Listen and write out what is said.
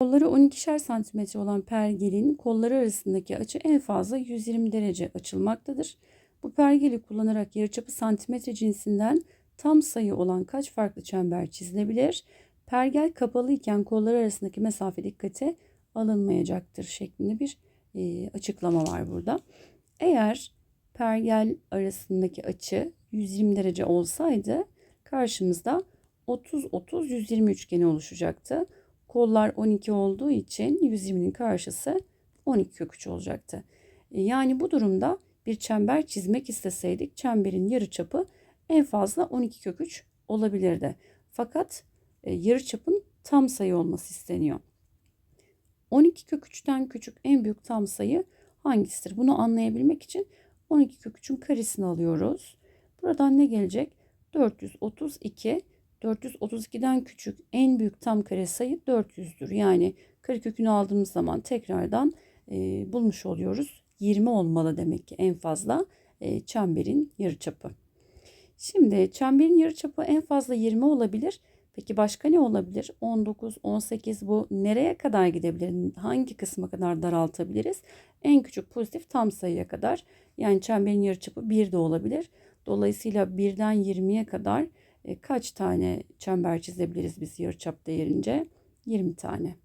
Kolları 12'şer santimetre olan pergelin kolları arasındaki açı en fazla 120 derece açılmaktadır. Bu pergeli kullanarak yarıçapı santimetre cinsinden tam sayı olan kaç farklı çember çizilebilir? Pergel kapalı iken kollar arasındaki mesafe dikkate alınmayacaktır şeklinde bir e, açıklama var burada. Eğer pergel arasındaki açı 120 derece olsaydı karşımızda 30-30-120 üçgeni oluşacaktı. Kollar 12 olduğu için 120'nin karşısı 12 kök 3 olacaktı. E, Yani bu durumda bir çember çizmek isteseydik çemberin yarıçapı en fazla 12 kök 3 olabilirdi. Fakat e, yarıçapın tam sayı olması isteniyor. 12 kök 3'ten küçük en büyük tam sayı hangisidir? Bunu anlayabilmek için 12 kök 3'ün karesini alıyoruz. Buradan ne gelecek? 432. 432'den küçük en büyük tam kare sayı 400'dür. Yani karekökünü aldığımız zaman tekrardan e, bulmuş oluyoruz. 20 olmalı demek ki en fazla e, çemberin yarıçapı. Şimdi çemberin yarıçapı en fazla 20 olabilir. Peki başka ne olabilir? 19, 18 bu nereye kadar gidebilir? Hangi kısma kadar daraltabiliriz? En küçük pozitif tam sayıya kadar. Yani çemberin yarıçapı 1 de olabilir. Dolayısıyla 1'den 20'ye kadar kaç tane çember çizebiliriz biz yarıçap değerince? 20 tane.